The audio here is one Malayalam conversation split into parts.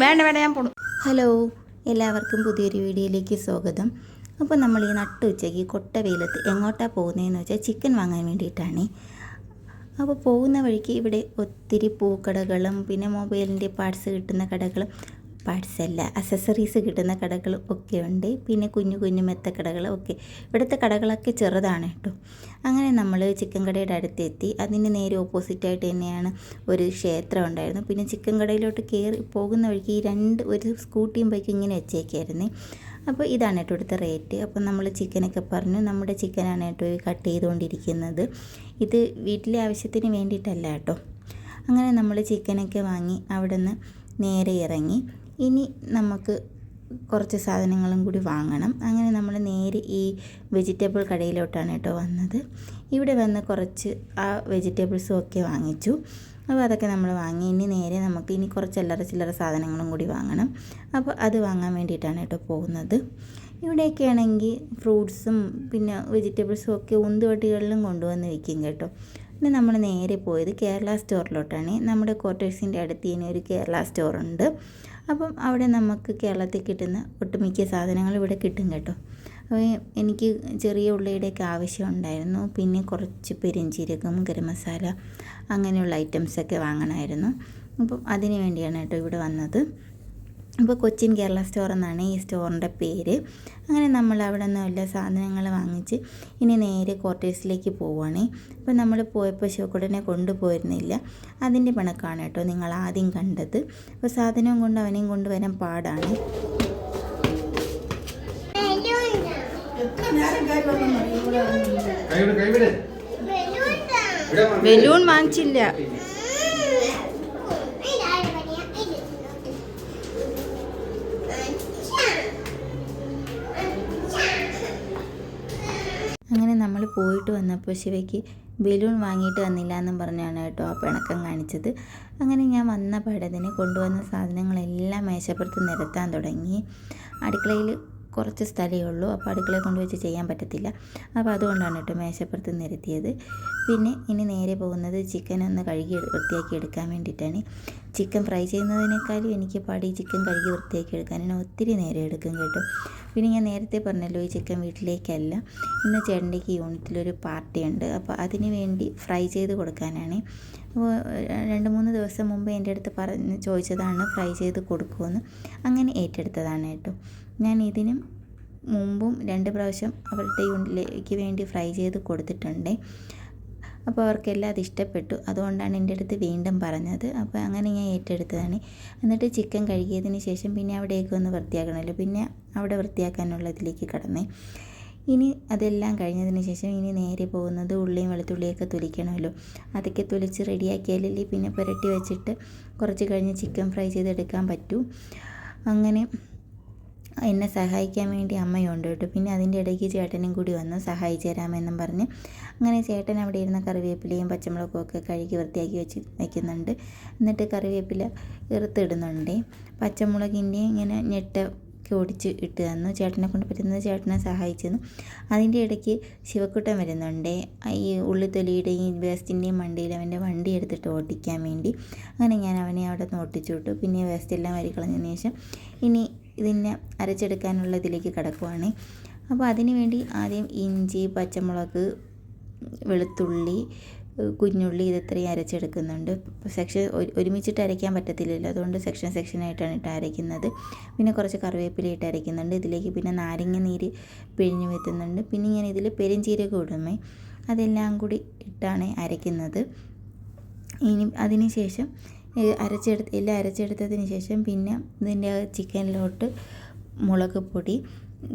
വേണ്ട വേണ്ട ഞാൻ പോണു. ഹലോ എല്ലാവർക്കും പുതിയൊരു വീഡിയോയിലേക്ക് സ്വാഗതം. അപ്പോൾ നമ്മൾ ഈ നട്ട് ഉച്ചയ്ക്ക് കൊട്ട വെയിലത്ത് എങ്ങോട്ടാണ് പോകുന്നതെന്ന് വെച്ചാൽ ചിക്കൻ വാങ്ങാൻ വേണ്ടിയിട്ടാണ്. അപ്പോൾ പോകുന്ന വഴിക്ക് ഇവിടെ ഒത്തിരി പൂക്കടകളും പിന്നെ മൊബൈലിന്റെ പാർട്സ് കിട്ടുന്ന കടകളും പാർട്സ് അല്ല അസസറീസ് കിട്ടുന്ന കടകൾ ഒക്കെ ഉണ്ട്. പിന്നെ കുഞ്ഞു കുഞ്ഞു മെത്ത കടകൾ ഒക്കെ. ഇവിടുത്തെ കടകളൊക്കെ ചെറുതാണ് കേട്ടോ. അങ്ങനെ നമ്മൾ ചിക്കൻ കടയുടെ അടുത്തെത്തി. അതിന് നേരെ ഓപ്പോസിറ്റായിട്ട് തന്നെയാണ് ഒരു ക്ഷേത്രം ഉണ്ടായിരുന്നു. പിന്നെ ചിക്കൻ കടയിലോട്ട് കയറി പോകുന്ന വഴിക്ക് ഈ രണ്ട് ഒരു സ്കൂട്ടിയും ബൈക്കും ഇങ്ങനെ വെച്ചേക്കായിരുന്നു. അപ്പോൾ ഇതാണ് കേട്ടോ ഇവിടുത്തെ റേറ്റ് അപ്പോൾ നമ്മൾ ചിക്കനൊക്കെ പറഞ്ഞു. നമ്മുടെ ചിക്കനാണ് കേട്ടോ കട്ട് ചെയ്തുകൊണ്ടിരിക്കുന്നത്. ഇത് വീട്ടിലെ ആവശ്യത്തിന് വേണ്ടിയിട്ടല്ല കേട്ടോ. അങ്ങനെ നമ്മൾ ചിക്കനൊക്കെ വാങ്ങി അവിടെ നിന്ന് നേരെ ഇറങ്ങി. ഇനി നമുക്ക് കുറച്ച് സാധനങ്ങളും കൂടി വാങ്ങണം. അങ്ങനെ നമ്മൾ നേരെ ഈ വെജിറ്റബിൾ കടയിലോട്ടാണ് കേട്ടോ വന്നത്. ഇവിടെ വന്ന് കുറച്ച് ആ വെജിറ്റബിൾസും ഒക്കെ വാങ്ങിച്ചു. അപ്പോൾ അതൊക്കെ നമ്മൾ വാങ്ങി. ഇനി നേരെ നമുക്ക് ഇനി കുറച്ച് അല്ലറ ചില്ലറ സാധനങ്ങളും കൂടി വാങ്ങണം. അപ്പോൾ അത് വാങ്ങാൻ വേണ്ടിയിട്ടാണ് കേട്ടോ പോകുന്നത്. ഇവിടെയൊക്കെ ആണെങ്കിൽ ഫ്രൂട്ട്സും പിന്നെ വെജിറ്റബിൾസും ഒക്കെ ഉന്തുവട്ടികളിലും കൊണ്ടുവന്ന് വയ്ക്കും കേട്ടോ. പിന്നെ നമ്മൾ നേരെ പോയത് കേരള സ്റ്റോറിലോട്ടാണ്. നമ്മുടെ ക്വാർട്ടേഴ്സിന്റെ അടുത്ത് തന്നെ ഒരു കേരള സ്റ്റോറുണ്ട്. അപ്പം അവിടെ നമുക്ക് കേരളത്തിൽ കിട്ടുന്ന ഒട്ടുമിക്ക സാധനങ്ങൾ ഇവിടെ കിട്ടും കേട്ടോ. അപ്പോൾ എനിക്ക് ചെറിയ ഉള്ളിയുടെയൊക്കെ ആവശ്യം ഉണ്ടായിരുന്നു. പിന്നെ കുറച്ച് പെരിഞ്ചീരകം ഗരം മസാല അങ്ങനെയുള്ള ഐറ്റംസൊക്കെ വാങ്ങണമായിരുന്നു. അപ്പം അതിന് വേണ്ടിയാണ് കേട്ടോ ഇവിടെ വന്നത്. അപ്പോൾ കൊച്ചിൻ കേരള സ്റ്റോർ എന്നാണ് ഈ സ്റ്റോറിന്റെ പേര്. അങ്ങനെ നമ്മൾ അവിടെ നിന്ന് എല്ലാ സാധനങ്ങൾ വാങ്ങിച്ച് ഇനി നേരെ ക്വാർട്ടേഴ്സിലേക്ക് പോവുകയാണേ. അപ്പോൾ നമ്മൾ പോയപ്പോൾ ശിവക്കുടനെ കൊണ്ടുപോയിരുന്നില്ല. അതിന്റെ പിണക്കാണ് കേട്ടോ നിങ്ങൾ ആദ്യം കണ്ടത്. അപ്പോൾ സാധനവും കൊണ്ട് അവനെയും കൊണ്ടുവരാൻ പാടാണ്. ബലൂൺ വാങ്ങിച്ചില്ല. പോയിട്ട് വന്നപ്പോൾ ശിവയ്ക്ക് ബലൂൺ വാങ്ങിയിട്ട് വന്നില്ല എന്നും പറഞ്ഞാണ് കേട്ടോ ആ പിണക്കം കാണിച്ചത്. അങ്ങനെ ഞാൻ വന്ന പടതിന് കൊണ്ടുവന്ന സാധനങ്ങളെല്ലാം മേശപ്പുറത്ത് നിരത്താൻ തുടങ്ങി. അടുക്കളയിൽ കുറച്ച് സ്ഥലമേ ഉള്ളൂ. അപ്പോൾ കൊണ്ട് വെച്ച് ചെയ്യാൻ പറ്റത്തില്ല. അപ്പോൾ അതുകൊണ്ടാണ് കേട്ടോ മേശപ്പുറത്ത് നിരത്തിയത്. പിന്നെ ഇനി നേരെ പോകുന്നത് ചിക്കൻ ഒന്ന് കഴുകി വൃത്തിയാക്കി എടുക്കാൻ വേണ്ടിയിട്ടാണ്. ചിക്കൻ ഫ്രൈ ചെയ്യുന്നതിനേക്കാളും എനിക്ക് പാടി ചിക്കൻ കഴുകി വൃത്തിയാക്കി എടുക്കാനാണ് ഒത്തിരി നേരം എടുക്കും കേട്ടോ. പിന്നെ ഞാൻ നേരത്തെ പറഞ്ഞല്ലോ ഈ ചിക്കൻ വീട്ടിലേക്കല്ല. ഇന്ന് ചേട്ടന്റെക്ക് യൂണിറ്റിലൊരു പാർട്ടി ഉണ്ട് അപ്പോൾ അതിന് വേണ്ടി ഫ്രൈ ചെയ്ത് കൊടുക്കാനാണ്. അപ്പോൾ രണ്ട് മൂന്ന് ദിവസം മുമ്പ് എന്റെ അടുത്ത് പറഞ്ഞ് ചോദിച്ചതാണ് ഫ്രൈ ചെയ്ത് കൊടുക്കുമെന്ന് അങ്ങനെ ഏറ്റെടുത്തതാണ് കേട്ടോ. ഞാൻ ഇതിനും മുമ്പും രണ്ട് പ്രാവശ്യം അവരുടെ യൂണിറ്റിലേക്ക് വേണ്ടി ഫ്രൈ ചെയ്ത് കൊടുത്തിട്ടുണ്ട്. അപ്പോൾ അവർക്കെല്ലാം അത് ഇഷ്ടപ്പെട്ടു. അതുകൊണ്ടാണ് എന്റെ അടുത്ത് വീണ്ടും പറഞ്ഞത്. അപ്പോൾ അങ്ങനെ ഞാൻ ഏറ്റെടുത്തതാണ്. എന്നിട്ട് ചിക്കൻ കഴുകിയതിന് ശേഷം പിന്നെ അവിടേക്ക് ഒന്ന് വൃത്തിയാക്കണമല്ലോ. പിന്നെ അവിടെ വൃത്തിയാക്കാനുള്ളതിലേക്ക് കടന്നേ. ഇനി അതെല്ലാം കഴിഞ്ഞതിന് ശേഷം ഇനി നേരെ പോകുന്നത് ഉള്ളിയും വെളുത്തുള്ളിയൊക്കെ തൊലിക്കണമല്ലോ. അതൊക്കെ തൊലിച്ച് റെഡിയാക്കിയാലല്ലേ പിന്നെ പുരട്ടി വെച്ചിട്ട് കുറച്ച് കഴിഞ്ഞ് ചിക്കൻ ഫ്രൈ ചെയ്തെടുക്കാൻ പറ്റൂ. അങ്ങനെ എന്നെ സഹായിക്കാൻ വേണ്ടി അമ്മയുണ്ട് കേട്ടോ. പിന്നെ അതിന്റെ ഇടയ്ക്ക് ചേട്ടനും കൂടി വന്നു സഹായിച്ചു തരാമെന്നും പറഞ്ഞ്. അങ്ങനെ ചേട്ടൻ അവിടെ ഇരുന്ന കറിവേപ്പിലയും പച്ചമുളകും ഒക്കെ കഴുകി വൃത്തിയാക്കി വെച്ച് വയ്ക്കുന്നുണ്ട് എന്നിട്ട് കറിവേപ്പില ഇറുത്തിടുന്നുണ്ട്. പച്ചമുളകിന്റെ ഇങ്ങനെ ഞെട്ട ഒടിച്ച് ഇട്ട് തന്നു. ചേട്ടനെ കൊണ്ട് പറ്റുന്നത് ചേട്ടനെ സഹായിച്ചു തന്നു. അതിന്റെ ഇടയ്ക്ക് ശിവക്കുട്ടൻ വരുന്നുണ്ട്. ഈ ഉള്ളിത്തൊലിയുടെയും വേസ്റ്റിന്റെയും വണ്ടിയിൽ അവന്റെ വണ്ടി എടുത്തിട്ട് ഓടിക്കാൻ വേണ്ടി. അങ്ങനെ ഞാൻ അവനെ അവിടെ നിന്ന് ഓട്ടിച്ചു വിട്ടു. പിന്നെ വേസ്റ്റെല്ലാം വരി കളഞ്ഞതിന് ശേഷം ഇനി ഇതിനെ അരച്ചെടുക്കാനുള്ള ഇതിലേക്ക് കിടക്കുവാണ്. അപ്പോൾ അതിന് വേണ്ടി ആദ്യം ഇഞ്ചി പച്ചമുളക് വെളുത്തുള്ളി കുഞ്ഞുള്ളി ഇത് ഇത്രയും അരച്ചെടുക്കുന്നുണ്ട്. സെക്ഷൻ ഒരുമിച്ചിട്ട് അരയ്ക്കാൻ പറ്റത്തില്ലല്ലോ. അതുകൊണ്ട് സെക്ഷൻ സെക്ഷനായിട്ടാണ് ഇട്ട് അരയ്ക്കുന്നത്. പിന്നെ കുറച്ച് കറിവേപ്പില ഇട്ട് അരയ്ക്കുന്നുണ്ട്. ഇതിലേക്ക് പിന്നെ നാരങ്ങ നീര് പിഴിഞ്ഞു വെത്തുന്നുണ്ട് പിന്നെ ഞാൻ ഇതിൽ പെരുംജീരകം ഇടുമേ അതെല്ലാം കൂടി ഇട്ടാണ് അരയ്ക്കുന്നത്. ഇനി അതിന് ശേഷം അരച്ചെടുത്ത് എല്ലാം അരച്ചെടുത്തതിന് ശേഷം പിന്നെ ഇതിന്റെ ചിക്കനിലോട്ട് മുളക് പൊടി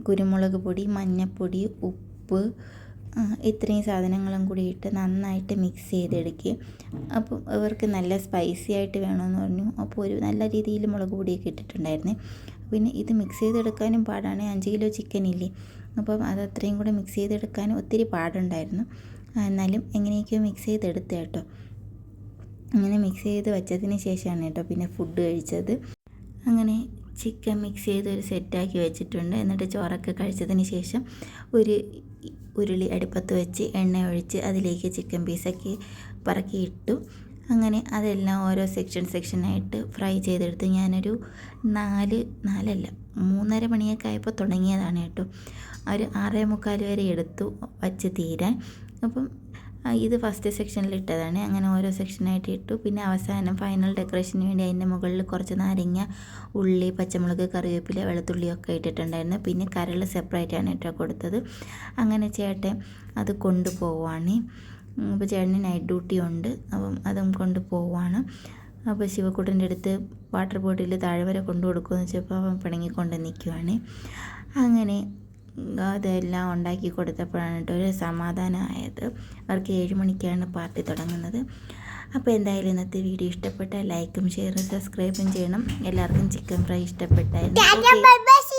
കുരുമുളക് പൊടി മഞ്ഞൾപ്പൊടി ഉപ്പ് ഇത്രയും സാധനങ്ങളും കൂടി ഇട്ട് നന്നായിട്ട് മിക്സ് ചെയ്തെടുക്കുക അപ്പം ഇവർക്ക് നല്ല സ്പൈസി ആയിട്ട് വേണമെന്ന് പറഞ്ഞു. അപ്പോൾ ഒരു നല്ല രീതിയിൽ മുളക് പൊടിയൊക്കെ ഇട്ടിട്ടുണ്ടായിരുന്നേ. പിന്നെ ഇത് മിക്സ് ചെയ്തെടുക്കാനും പാടാണ്. അഞ്ച് കിലോ ചിക്കൻ ഇല്ലേ? അപ്പം അത് അത്രയും കൂടെ മിക്സ് ചെയ്തെടുക്കാനും ഒത്തിരി പാടുണ്ടായിരുന്നു. എന്നാലും എങ്ങനെയൊക്കെയോ മിക്സ് ചെയ്തെടുത്ത് കേട്ടോ. അങ്ങനെ മിക്സ് ചെയ്ത് വെച്ചതിന് ശേഷമാണ് കേട്ടോ പിന്നെ ഫുഡ് കഴിച്ചത്. അങ്ങനെ ചിക്കൻ മിക്സ് ചെയ്ത് ഒരു സെറ്റാക്കി വെച്ചിട്ടുണ്ട്. എന്നിട്ട് ചോറൊക്കെ കഴിച്ചതിന് ശേഷം ഒരു ഉരുളി അടുപ്പത്ത് വെച്ച് എണ്ണ ഒഴിച്ച് അതിലേക്ക് ചിക്കൻ പീസൊക്കെ പറക്കി ഇട്ടു. അങ്ങനെ അതെല്ലാം ഓരോ സെക്ഷൻ സെക്ഷനായിട്ട് ഫ്രൈ ചെയ്തെടുത്ത് ഞാനൊരു നാല് നാലല്ല മൂന്നര മണിയൊക്കെ ആയപ്പോൾ തുടങ്ങിയതാണ് കേട്ടോ. ഒരു ആറേ മുക്കാൽ വരെ എടുത്തു വച്ച് തീരാൻ. അപ്പം ഇത് ഫസ്റ്റ് സെക്ഷനിൽ ഇട്ടതാണ്. അങ്ങനെ ഓരോ സെക്ഷനായിട്ട് ഇട്ടു. പിന്നെ അവസാനം ഫൈനൽ ഡെക്കറേഷന് വേണ്ടി അതിന്റെ മുകളിൽ കുറച്ച് നാരങ്ങ ഉള്ളി പച്ചമുളക് കറിവേപ്പില വെളുത്തുള്ളിയൊക്കെ ഇട്ടിട്ടുണ്ടായിരുന്നു. പിന്നെ കരൾ സെപ്പറേറ്റ് ആണ് കേട്ടോ കൊടുത്തത്. അങ്ങനെ ചേട്ടൻ അത് കൊണ്ടുപോവാണ്. അപ്പോൾ ചേട്ടന് നൈറ്റ് ഡ്യൂട്ടി ഉണ്ട്. അപ്പം അതും കൊണ്ടുപോവാണ്. അപ്പോൾ ശിവക്കുട്ടന്റെ അടുത്ത് വാട്ടർ ബോട്ടിൽ താഴെ വരെ കൊണ്ടു കൊടുക്കുമെന്ന് വെച്ചപ്പോൾ അവൻ പിണങ്ങിക്കൊണ്ട് നിൽക്കുവാണ് അങ്ങനെ അതെല്ലാം ഉണ്ടാക്കി കൊടുത്തപ്പോഴാണ് കേട്ടോ ഒരു സമാധാനമായത്. അവർക്ക് ഏഴ് മണിക്കാണ് പാർട്ടി തുടങ്ങുന്നത്. അപ്പോൾ എന്തായാലും ഇന്നത്തെ വീഡിയോ ഇഷ്ടപ്പെട്ട ലൈക്കും ഷെയറും സബ്സ്ക്രൈബും ചെയ്യണം. എല്ലാവർക്കും ചിക്കൻ ഫ്രൈ ഇഷ്ടപ്പെട്ടായിരുന്നു.